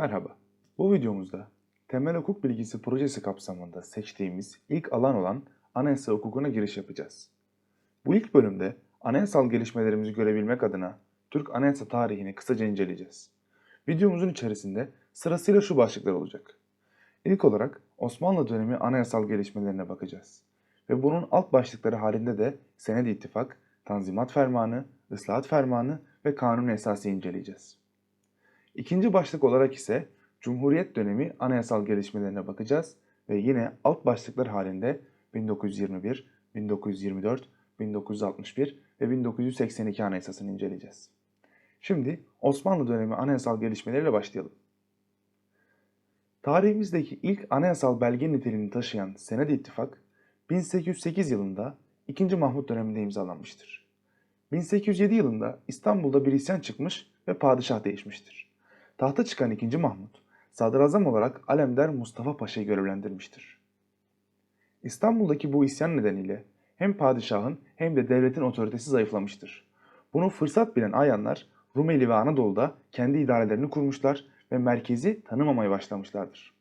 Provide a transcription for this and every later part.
Merhaba. Bu videomuzda temel hukuk bilgisi projesi kapsamında seçtiğimiz ilk alan olan anayasa hukukuna giriş yapacağız. Bu ilk bölümde anayasal gelişmelerimizi görebilmek adına Türk anayasa tarihini kısaca inceleyeceğiz. Videomuzun içerisinde sırasıyla şu başlıklar olacak. İlk olarak Osmanlı dönemi anayasal gelişmelerine bakacağız. Ve bunun alt başlıkları halinde de Sened İttifak, Tanzimat Fermanı, Islahat Fermanı ve Kanun-u Esası inceleyeceğiz. İkinci başlık olarak ise Cumhuriyet dönemi anayasal gelişmelerine bakacağız ve yine alt başlıklar halinde 1921, 1924, 1961 ve 1982 anayasasını inceleyeceğiz. Şimdi Osmanlı dönemi anayasal gelişmeleriyle başlayalım. Tarihimizdeki ilk anayasal belge niteliğini taşıyan Sened İttifak 1808 yılında 2. Mahmut döneminde imzalanmıştır. 1807 yılında İstanbul'da bir isyan çıkmış ve padişah değişmiştir. Tahta çıkan 2. Mahmut, sadrazam olarak Alemdar Mustafa Paşa'yı görevlendirmiştir. İstanbul'daki bu isyan nedeniyle hem padişahın hem de devletin otoritesi zayıflamıştır. Bunu fırsat bilen ayanlar Rumeli ve Anadolu'da kendi idarelerini kurmuşlar ve merkezi tanımamaya başlamışlardır.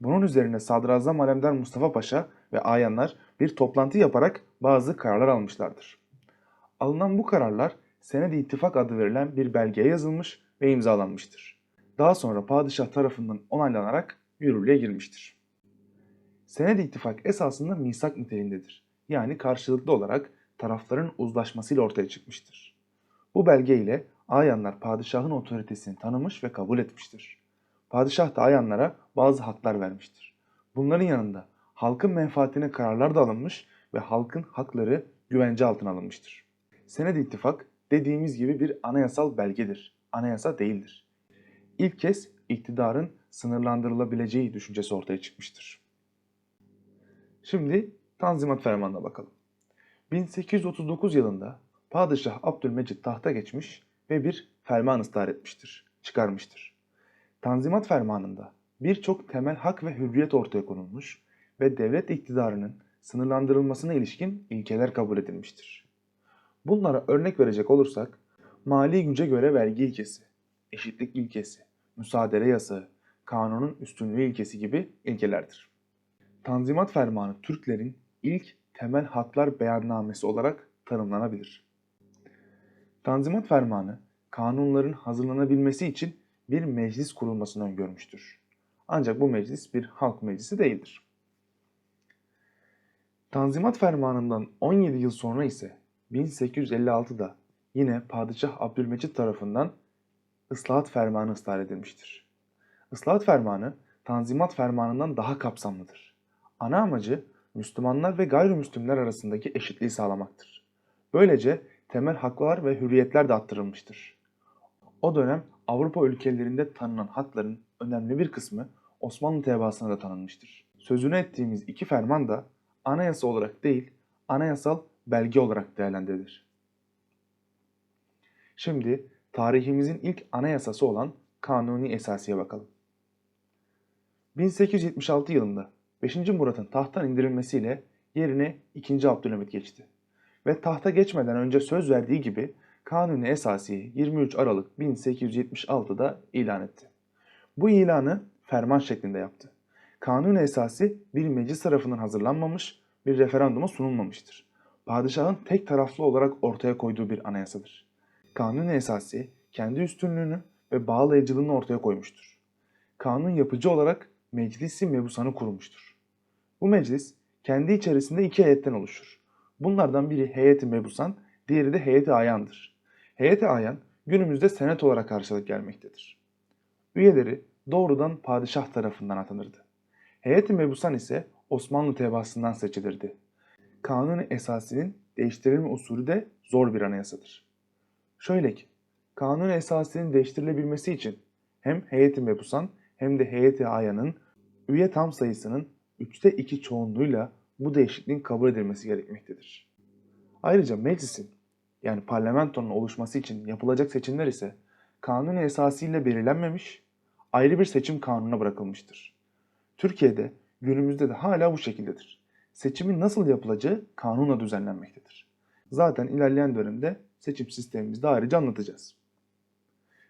Bunun üzerine Sadrazam Alemdar Mustafa Paşa ve ayanlar bir toplantı yaparak bazı kararlar almışlardır. Alınan bu kararlar Senedi İttifak adı verilen bir belgeye yazılmış ve imzalanmıştır. Daha sonra padişah tarafından onaylanarak yürürlüğe girmiştir. Senedi İttifak esasında misak niteliğindedir. Yani karşılıklı olarak tarafların uzlaşmasıyla ortaya çıkmıştır. Bu belge ile ayanlar padişahın otoritesini tanımış ve kabul etmiştir. Padişah da ayanlara bazı haklar vermiştir. Bunların yanında halkın menfaatine kararlar da alınmış ve halkın hakları güvence altına alınmıştır. Sened-i İttifak dediğimiz gibi bir anayasal belgedir. Anayasa değildir. İlk kez iktidarın sınırlandırılabileceği düşüncesi ortaya çıkmıştır. Şimdi Tanzimat Fermanı'na bakalım. 1839 yılında Padişah Abdülmecit tahta geçmiş ve bir ferman ısrar etmiştir, çıkarmıştır. Tanzimat Fermanı'nda birçok temel hak ve hürriyet ortaya konulmuş ve devlet iktidarının sınırlandırılmasına ilişkin ilkeler kabul edilmiştir. Bunlara örnek verecek olursak, mali güce göre vergi ilkesi, eşitlik ilkesi, müsaadele yasağı, kanunun üstünlüğü ilkesi gibi ilkelerdir. Tanzimat Fermanı Türklerin ilk temel haklar beyannamesi olarak tanımlanabilir. Tanzimat Fermanı, kanunların hazırlanabilmesi için bir meclis kurulmasını öngörmüştür. Ancak bu meclis bir halk meclisi değildir. Tanzimat Fermanı'ndan 17 yıl sonra ise 1856'da yine Padişah Abdülmecit tarafından Islahat Fermanı ısrar edilmiştir. Islahat Fermanı Tanzimat Fermanı'ndan daha kapsamlıdır. Ana amacı Müslümanlar ve gayrimüslimler arasındaki eşitliği sağlamaktır. Böylece temel haklar ve hürriyetler de arttırılmıştır. O dönem Avrupa ülkelerinde tanınan hakların önemli bir kısmı Osmanlı tebaasına da tanınmıştır. Sözünü ettiğimiz iki ferman da anayasa olarak değil, anayasal belge olarak değerlendirilir. Şimdi tarihimizin ilk anayasası olan Kanuni Esasi'ye bakalım. 1876 yılında 5. Murat'ın tahttan indirilmesiyle yerine 2. Abdülhamit geçti. Ve tahta geçmeden önce söz verdiği gibi Kanuni Esasi'yi 23 Aralık 1876'da ilan etti. Bu ilanı ferman şeklinde yaptı. Kanuni Esası bir meclis tarafından hazırlanmamış, bir referanduma sunulmamıştır. Padişahın tek taraflı olarak ortaya koyduğu bir anayasadır. Kanuni Esası kendi üstünlüğünü ve bağlayıcılığını ortaya koymuştur. Kanun yapıcı olarak Meclisi Mebusan'ı kurmuştur. Bu meclis kendi içerisinde iki heyetten oluşur. Bunlardan biri heyeti mebusan, diğeri de heyeti ayandır. Heyeti ayan günümüzde senet olarak karşılık gelmektedir. Üyeleri doğrudan padişah tarafından atanırdı. Heyeti mebusan ise Osmanlı tebaasından seçilirdi. Kanuni esasinin değiştirilme usulü de zor bir anayasadır. Şöyle ki, kanun esasının değiştirilebilmesi için hem heyeti mebusan hem de heyeti ayanın üye tam sayısının 3'te 2 çoğunluğuyla bu değişikliğin kabul edilmesi gerekmektedir. Ayrıca meclisin yani parlamentonun oluşması için yapılacak seçimler ise kanuni esasıyla belirlenmemiş, ayrı bir seçim kanununa bırakılmıştır. Türkiye'de günümüzde de hala bu şekildedir. Seçimin nasıl yapılacağı kanunla düzenlenmektedir. Zaten ilerleyen dönemde seçim sistemimizde ayrıca anlatacağız.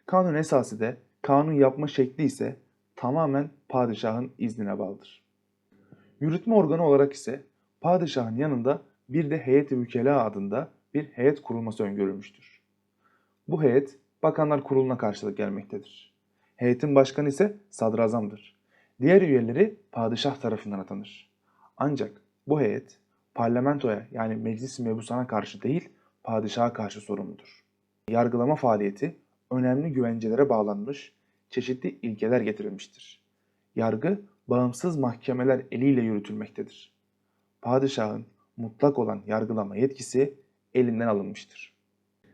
Kanun esası da kanun yapma şekli ise tamamen padişahın iznine bağlıdır. Yürütme organı olarak ise padişahın yanında bir de heyet-i vükela adında bir heyet kurulması öngörülmüştür. Bu heyet Bakanlar Kurulu'na karşılık gelmektedir. Heyetin başkanı ise sadrazamdır. Diğer üyeleri padişah tarafından atanır. Ancak bu heyet parlamentoya yani meclis-i mebusana karşı değil padişaha karşı sorumludur. Yargılama faaliyeti önemli güvencelere bağlanmış, çeşitli ilkeler getirilmiştir. Yargı bağımsız mahkemeler eliyle yürütülmektedir. Padişahın mutlak olan yargılama yetkisi elinden alınmıştır.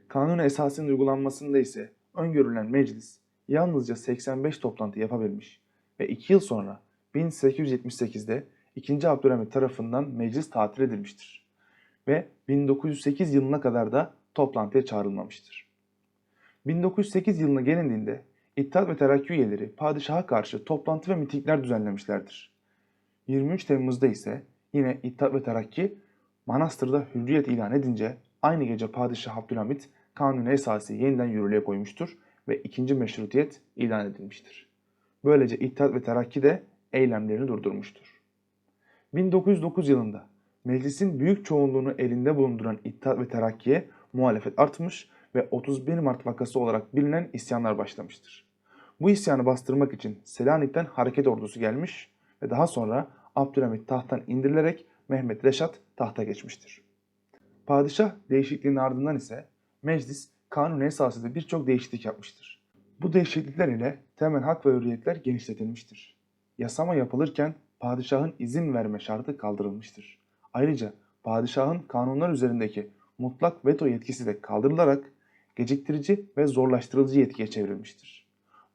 Kanun esasının uygulanmasında ise öngörülen meclis yalnızca 85 toplantı yapabilmiş ve 2 yıl sonra 1878'de 2. Abdülhamit tarafından meclis tatil edilmiştir ve 1908 yılına kadar da toplantıya çağrılmamıştır. 1908 yılına gelindiğinde İttihat ve Terakki üyeleri padişaha karşı toplantı ve mitingler düzenlemişlerdir. 23 Temmuz'da ise yine İttihat ve Terakki Manastır'da hürriyet ilan edince aynı gece Padişah Abdülhamit kanuni esası yeniden yürürlüğe koymuştur ve ikinci meşrutiyet ilan edilmiştir. Böylece İttihat ve Terakki de eylemlerini durdurmuştur. 1909 yılında meclisin büyük çoğunluğunu elinde bulunduran İttihat ve Terakki'ye muhalefet artmış ve 31 Mart vakası olarak bilinen isyanlar başlamıştır. Bu isyanı bastırmak için Selanik'ten hareket ordusu gelmiş ve daha sonra Abdülhamit tahttan indirilerek Mehmet Reşat tahta geçmiştir. Padişah değişikliğinin ardından ise meclis kanun esasında birçok değişiklik yapmıştır. Bu değişiklikler ile temel hak ve hürriyetler genişletilmiştir. Yasama yapılırken padişahın izin verme şartı kaldırılmıştır. Ayrıca padişahın kanunlar üzerindeki mutlak veto yetkisi de kaldırılarak geciktirici ve zorlaştırıcı yetkiye çevrilmiştir.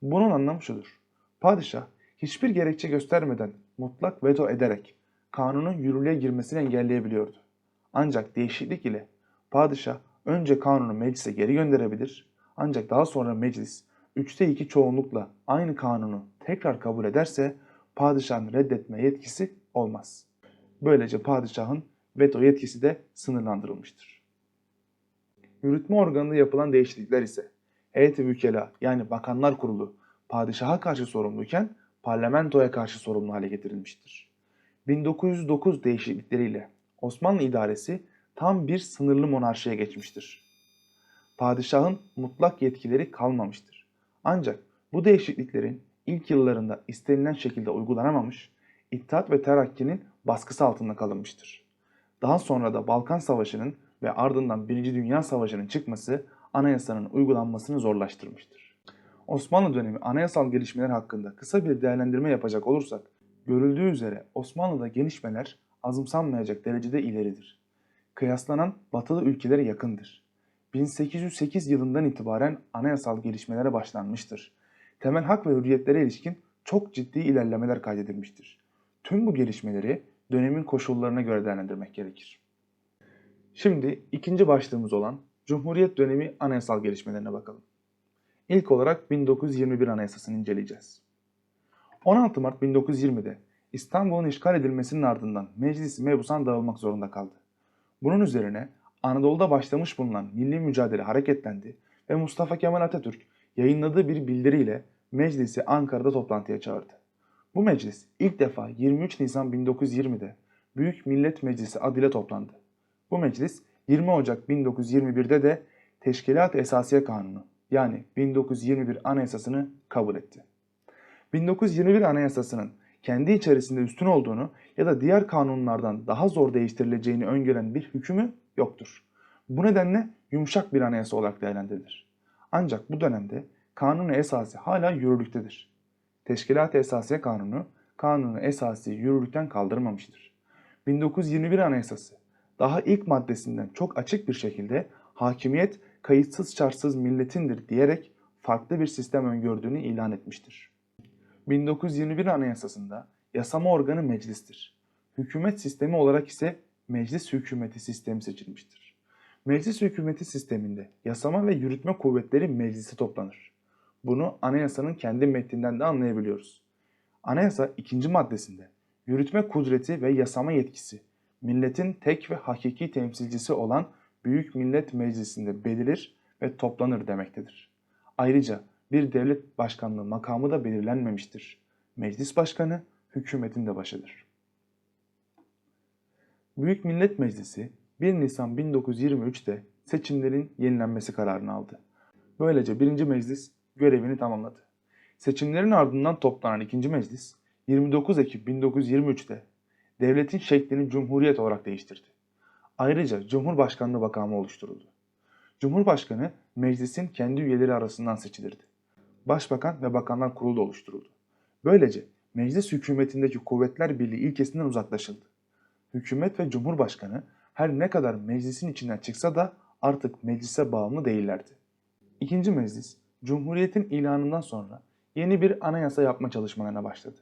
Bunun anlamı şudur. Padişah hiçbir gerekçe göstermeden mutlak veto ederek kanunun yürürlüğe girmesini engelleyebiliyordu. Ancak değişiklik ile padişah önce kanunu meclise geri gönderebilir ancak daha sonra meclis 3'te 2 çoğunlukla aynı kanunu tekrar kabul ederse padişahın reddetme yetkisi olmaz. Böylece padişahın veto yetkisi de sınırlandırılmıştır. Yürütme organında yapılan değişiklikler ise heyet-i vükela yani bakanlar kurulu padişaha karşı sorumluyken parlamentoya karşı sorumlu hale getirilmiştir. 1909 değişiklikleriyle Osmanlı idaresi tam bir sınırlı monarşiye geçmiştir. Padişahın mutlak yetkileri kalmamıştır. Ancak bu değişikliklerin ilk yıllarında istenilen şekilde uygulanamamış, İttihat ve Terakki'nin baskısı altında kalınmıştır. Daha sonra da Balkan Savaşı'nın ve ardından 1. Dünya Savaşı'nın çıkması anayasanın uygulanmasını zorlaştırmıştır. Osmanlı dönemi anayasal gelişmeler hakkında kısa bir değerlendirme yapacak olursak, görüldüğü üzere Osmanlı'da gelişmeler azımsanmayacak derecede ileridir. Kıyaslanan batılı ülkelere yakındır. 1808 yılından itibaren anayasal gelişmelere başlanmıştır. Temel hak ve hürriyetlere ilişkin çok ciddi ilerlemeler kaydedilmiştir. Tüm bu gelişmeleri dönemin koşullarına göre değerlendirmek gerekir. Şimdi ikinci başlığımız olan Cumhuriyet dönemi anayasal gelişmelerine bakalım. İlk olarak 1921 Anayasası'nı inceleyeceğiz. 16 Mart 1920'de İstanbul'un işgal edilmesinin ardından Meclis-i Mebusan dağılmak zorunda kaldı. Bunun üzerine Anadolu'da başlamış bulunan milli mücadele hareketlendi ve Mustafa Kemal Atatürk yayınladığı bir bildiriyle meclisi Ankara'da toplantıya çağırdı. Bu meclis ilk defa 23 Nisan 1920'de Büyük Millet Meclisi adıyla toplandı. Bu meclis 20 Ocak 1921'de de Teşkilat Esasiye Kanunu yani 1921 Anayasasını kabul etti. 1921 Anayasası'nın kendi içerisinde üstün olduğunu ya da diğer kanunlardan daha zor değiştirileceğini öngören bir hükmü yoktur. Bu nedenle yumuşak bir anayasa olarak değerlendirilir. Ancak bu dönemde kanunu esası hala yürürlüktedir. Teşkilat-ı Esasiye Kanunu, kanunu esası yürürlükten kaldırmamıştır. 1921 Anayasası daha ilk maddesinden çok açık bir şekilde hakimiyet kayıtsız şartsız milletindir diyerek farklı bir sistem öngördüğünü ilan etmiştir. 1921 Anayasası'nda yasama organı meclistir. Hükümet sistemi olarak ise meclis hükümeti sistemi seçilmiştir. Meclis hükümeti sisteminde yasama ve yürütme kuvvetleri meclisi toplanır. Bunu anayasanın kendi metninden de anlayabiliyoruz. Anayasa ikinci maddesinde yürütme kudreti ve yasama yetkisi milletin tek ve hakiki temsilcisi olan Büyük Millet Meclisi'nde belirir ve toplanır demektedir. Ayrıca bir devlet başkanlığı makamı da belirlenmemiştir. Meclis başkanı hükümetin de başıdır. Büyük Millet Meclisi 1 Nisan 1923'te seçimlerin yenilenmesi kararını aldı. Böylece 1. Meclis görevini tamamladı. Seçimlerin ardından toplanan 2. Meclis 29 Ekim 1923'te devletin şeklini Cumhuriyet olarak değiştirdi. Ayrıca Cumhurbaşkanlığı makamı oluşturuldu. Cumhurbaşkanı meclisin kendi üyeleri arasından seçilirdi. Başbakan ve Bakanlar Kurulu da oluşturuldu. Böylece meclis hükümetindeki kuvvetler birliği ilkesinden uzaklaşıldı. Hükümet ve Cumhurbaşkanı her ne kadar meclisin içinden çıksa da artık meclise bağımlı değillerdi. İkinci meclis, Cumhuriyet'in ilanından sonra yeni bir anayasa yapma çalışmalarına başladı.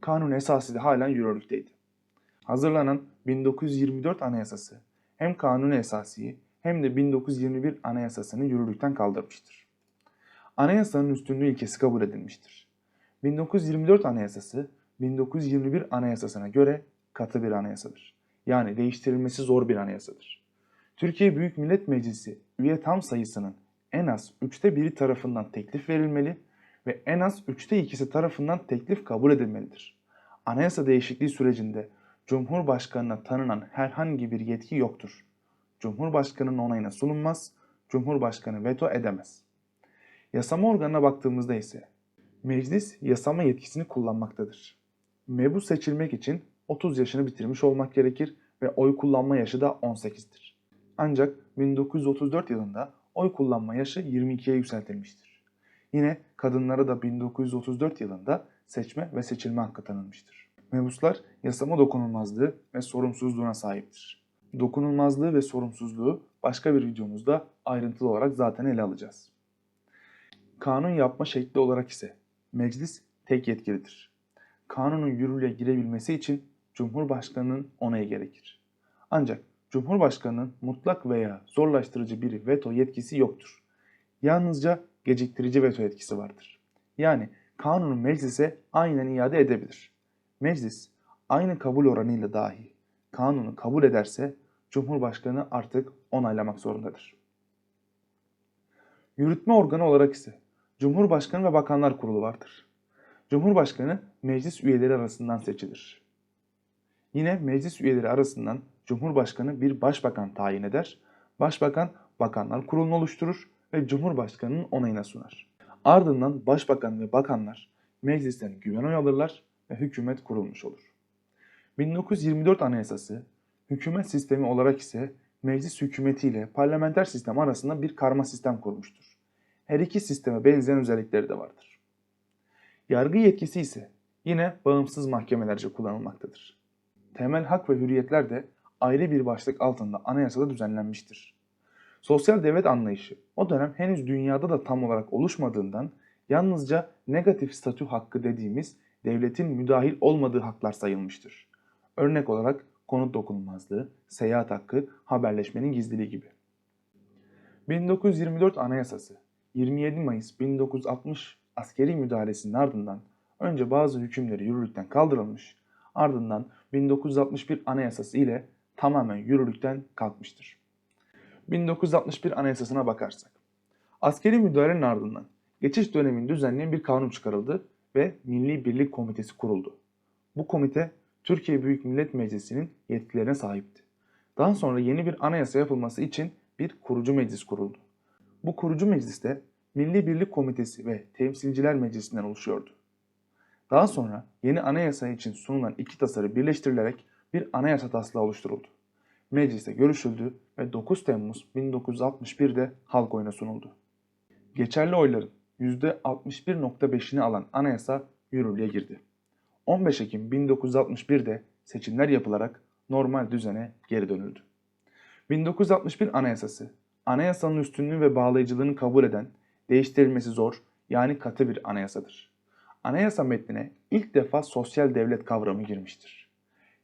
Kanun esası da halen yürürlükteydi. Hazırlanan 1924 Anayasası hem kanuni esasiyi hem de 1921 Anayasasını yürürlükten kaldırmıştır. Anayasanın üstünlüğü ilkesi kabul edilmiştir. 1924 Anayasası 1921 Anayasasına göre katı bir anayasadır. Yani değiştirilmesi zor bir anayasadır. Türkiye Büyük Millet Meclisi üye tam sayısının en az 3'te biri tarafından teklif verilmeli ve en az 3'te 2'si tarafından teklif kabul edilmelidir. Anayasa değişikliği sürecinde Cumhurbaşkanına tanınan herhangi bir yetki yoktur. Cumhurbaşkanının onayına sunulmaz, Cumhurbaşkanı veto edemez. Yasama organına baktığımızda ise meclis yasama yetkisini kullanmaktadır. Mebus seçilmek için 30 yaşını bitirmiş olmak gerekir ve oy kullanma yaşı da 18'dir. Ancak 1934 yılında oy kullanma yaşı 22'ye yükseltilmiştir. Yine kadınlara da 1934 yılında seçme ve seçilme hakkı tanınmıştır. Mebuslar yasama dokunulmazlığı ve sorumsuzluğuna sahiptir. Dokunulmazlığı ve sorumsuzluğu başka bir videomuzda ayrıntılı olarak zaten ele alacağız. Kanun yapma şekli olarak ise meclis tek yetkilidir. Kanunun yürürlüğe girebilmesi için Cumhurbaşkanının onayı gerekir. Ancak Cumhurbaşkanının mutlak veya zorlaştırıcı bir veto yetkisi yoktur. Yalnızca geciktirici veto yetkisi vardır. Yani kanunu meclise aynen iade edebilir. Meclis aynı kabul oranıyla dahi kanunu kabul ederse Cumhurbaşkanı artık onaylamak zorundadır. Yürütme organı olarak ise Cumhurbaşkanı ve Bakanlar Kurulu vardır. Cumhurbaşkanı meclis üyeleri arasından seçilir. Yine meclis üyeleri arasından Cumhurbaşkanı bir başbakan tayin eder. Başbakan Bakanlar Kurulu'nu oluşturur ve Cumhurbaşkanı'nın onayına sunar. Ardından başbakan ve bakanlar meclisten güven oy alırlar ve hükümet kurulmuş olur. 1924 Anayasası hükümet sistemi olarak ise meclis hükümeti ile parlamenter sistem arasında bir karma sistem kurmuştur. Her iki sisteme benzeyen özellikleri de vardır. Yargı yetkisi ise yine bağımsız mahkemelerce kullanılmaktadır. Temel hak ve hürriyetler de ayrı bir başlık altında anayasada düzenlenmiştir. Sosyal devlet anlayışı o dönem henüz dünyada da tam olarak oluşmadığından yalnızca negatif statü hakkı dediğimiz devletin müdahil olmadığı haklar sayılmıştır. Örnek olarak konut dokunulmazlığı, seyahat hakkı, haberleşmenin gizliliği gibi. 1924 Anayasası 27 Mayıs 1960 askeri müdahalesinin ardından önce bazı hükümleri yürürlükten kaldırılmış, ardından 1961 Anayasası ile tamamen yürürlükten kalkmıştır. 1961 Anayasasına bakarsak, askeri müdahalenin ardından geçiş dönemini düzenleyen bir kanun çıkarıldı ve Milli Birlik Komitesi kuruldu. Bu komite Türkiye Büyük Millet Meclisi'nin yetkilerine sahipti. Daha sonra yeni bir anayasa yapılması için bir kurucu meclis kuruldu. Bu kurucu mecliste Milli Birlik Komitesi ve Temsilciler Meclisi'nden oluşuyordu. Daha sonra yeni anayasa için sunulan iki tasarı birleştirilerek bir anayasa taslağı oluşturuldu. Mecliste görüşüldü ve 9 Temmuz 1961'de halk oyuna sunuldu. Geçerli oyların %61.5'ini alan anayasa yürürlüğe girdi. 15 Ekim 1961'de seçimler yapılarak normal düzene geri dönüldü. 1961 Anayasası, anayasanın üstünlüğü ve bağlayıcılığını kabul eden, değiştirilmesi zor yani katı bir anayasadır. Anayasa metnine ilk defa sosyal devlet kavramı girmiştir.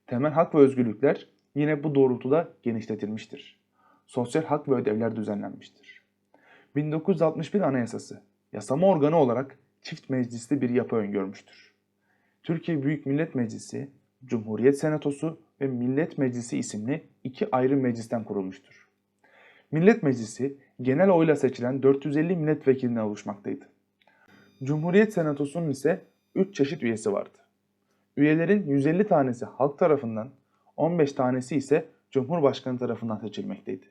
Temel hak ve özgürlükler yine bu doğrultuda genişletilmiştir. Sosyal hak ve ödevler düzenlenmiştir. 1961 Anayasası, yasama organı olarak çift meclisli bir yapı öngörmüştür. Türkiye Büyük Millet Meclisi, Cumhuriyet Senatosu ve Millet Meclisi isimli iki ayrı meclisten kurulmuştur. Millet Meclisi genel oyla seçilen 450 milletvekilinden oluşmaktaydı. Cumhuriyet Senatosu'nun ise 3 çeşit üyesi vardı. Üyelerin 150 tanesi halk tarafından, 15 tanesi ise Cumhurbaşkanı tarafından seçilmekteydi.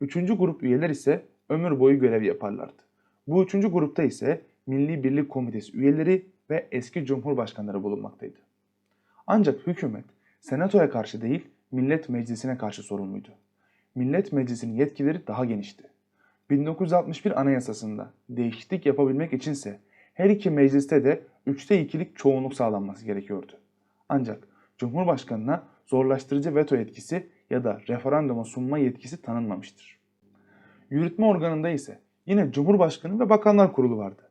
Üçüncü grup üyeler ise ömür boyu görev yaparlardı. Bu üçüncü grupta ise Milli Birlik Komitesi üyeleri ve eski cumhurbaşkanları bulunmaktaydı. Ancak hükümet senatoya karşı değil Millet Meclisi'ne karşı sorumluydu. Millet Meclisi'nin yetkileri daha genişti. 1961 Anayasası'nda değişiklik yapabilmek içinse her iki mecliste de 3'te 2'lik çoğunluk sağlanması gerekiyordu. Ancak Cumhurbaşkanına zorlaştırıcı veto yetkisi ya da referanduma sunma yetkisi tanınmamıştır. Yürütme organında ise yine Cumhurbaşkanı ve Bakanlar Kurulu vardı.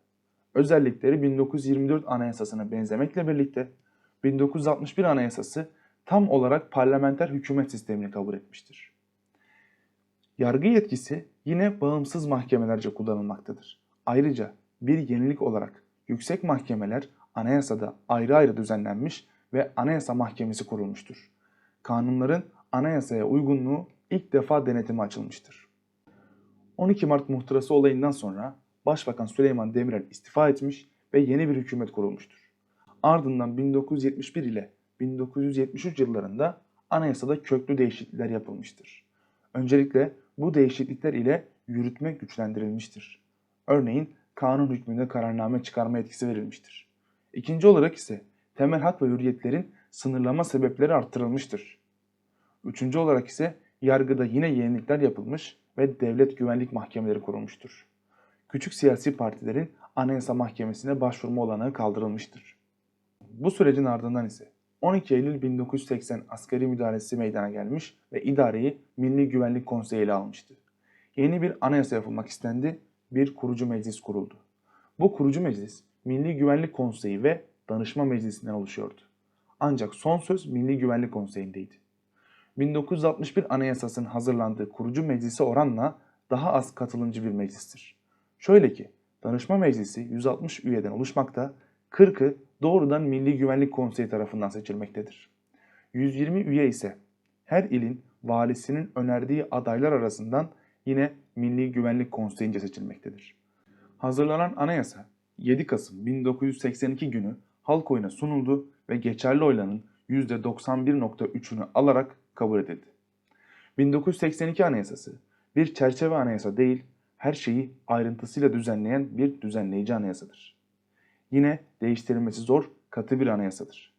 Özellikleri 1924 Anayasası'na benzemekle birlikte 1961 Anayasası tam olarak parlamenter hükümet sistemini kabul etmiştir. Yargı yetkisi yine bağımsız mahkemelerce kullanılmaktadır. Ayrıca bir yenilik olarak yüksek mahkemeler anayasada ayrı ayrı düzenlenmiş ve anayasa mahkemesi kurulmuştur. Kanunların anayasaya uygunluğu ilk defa denetime açılmıştır. 12 Mart muhtırası olayından sonra Başbakan Süleyman Demirel istifa etmiş ve yeni bir hükümet kurulmuştur. Ardından 1971 ile 1973 yıllarında anayasada köklü değişiklikler yapılmıştır. Öncelikle bu değişiklikler ile yürütme güçlendirilmiştir. Örneğin kanun hükmünde kararname çıkarma etkisi verilmiştir. İkinci olarak ise temel hak ve hürriyetlerin sınırlama sebepleri arttırılmıştır. Üçüncü olarak ise yargıda yine yenilikler yapılmış ve devlet güvenlik mahkemeleri kurulmuştur. Küçük siyasi partilerin Anayasa Mahkemesi'ne başvurma olanağı kaldırılmıştır. Bu sürecin ardından ise 12 Eylül 1980 askeri müdahalesi meydana gelmiş ve idareyi Milli Güvenlik Konseyi ile almıştı. Yeni bir anayasa yapılmak istendi, bir kurucu meclis kuruldu. Bu kurucu meclis Milli Güvenlik Konseyi ve Danışma Meclisi'nden oluşuyordu. Ancak son söz Milli Güvenlik Konseyi'ndeydi. 1961 Anayasası'nın hazırlandığı kurucu meclise oranla daha az katılımcı bir meclistir. Şöyle ki, Danışma Meclisi 160 üyeden oluşmakta, 40'ı doğrudan Milli Güvenlik Konseyi tarafından seçilmektedir. 120 üye ise her ilin valisinin önerdiği adaylar arasından yine Milli Güvenlik Konseyi'nce seçilmektedir. Hazırlanan anayasa 7 Kasım 1982 günü halk oyuna sunuldu ve geçerli oyların %91.3'ünü alarak kabul edildi. 1982 Anayasası bir çerçeve anayasa değil, her şeyi ayrıntısıyla düzenleyen bir düzenleyici anayasadır. Yine değiştirilmesi zor, katı bir anayasadır.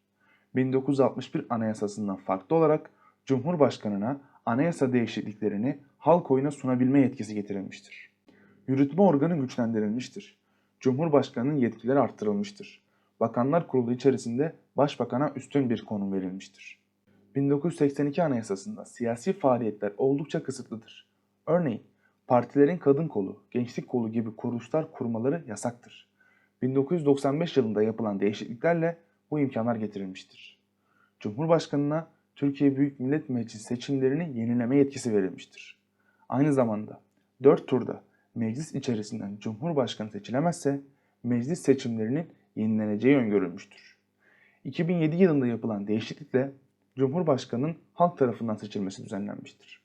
1961 Anayasasından farklı olarak Cumhurbaşkanına anayasa değişikliklerini halk oyuna sunabilme yetkisi getirilmiştir. Yürütme organı güçlendirilmiştir. Cumhurbaşkanının yetkileri arttırılmıştır. Bakanlar Kurulu içerisinde Başbakan'a üstün bir konum verilmiştir. 1982 Anayasasında siyasi faaliyetler oldukça kısıtlıdır. Örneğin partilerin kadın kolu, gençlik kolu gibi kuruluşlar kurmaları yasaktır. 1995 yılında yapılan değişikliklerle bu imkanlar getirilmiştir. Cumhurbaşkanına Türkiye Büyük Millet Meclisi seçimlerini yenileme yetkisi verilmiştir. Aynı zamanda 4 turda meclis içerisinden Cumhurbaşkanı seçilemezse meclis seçimlerinin yenileneceği öngörülmüştür. 2007 yılında yapılan değişiklikle Cumhurbaşkanının halk tarafından seçilmesi düzenlenmiştir.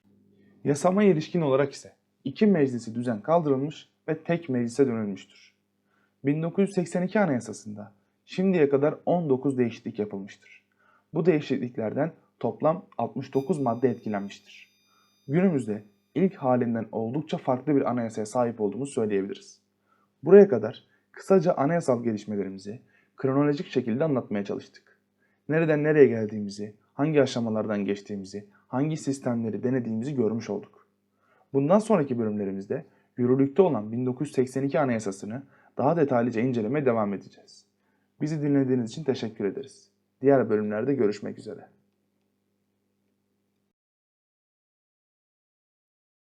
Yasama ilişkin olarak ise iki meclisi düzen kaldırılmış ve tek meclise dönülmüştür. 1982 Anayasası'nda şimdiye kadar 19 değişiklik yapılmıştır. Bu değişikliklerden toplam 69 madde etkilenmiştir. Günümüzde ilk halinden oldukça farklı bir anayasaya sahip olduğumuzu söyleyebiliriz. Buraya kadar kısaca anayasal gelişmelerimizi kronolojik şekilde anlatmaya çalıştık. Nereden nereye geldiğimizi, hangi aşamalardan geçtiğimizi, hangi sistemleri denediğimizi görmüş olduk. Bundan sonraki bölümlerimizde yürürlükte olan 1982 Anayasasını daha detaylıca incelemeye devam edeceğiz. Bizi dinlediğiniz için teşekkür ederiz. Diğer bölümlerde görüşmek üzere.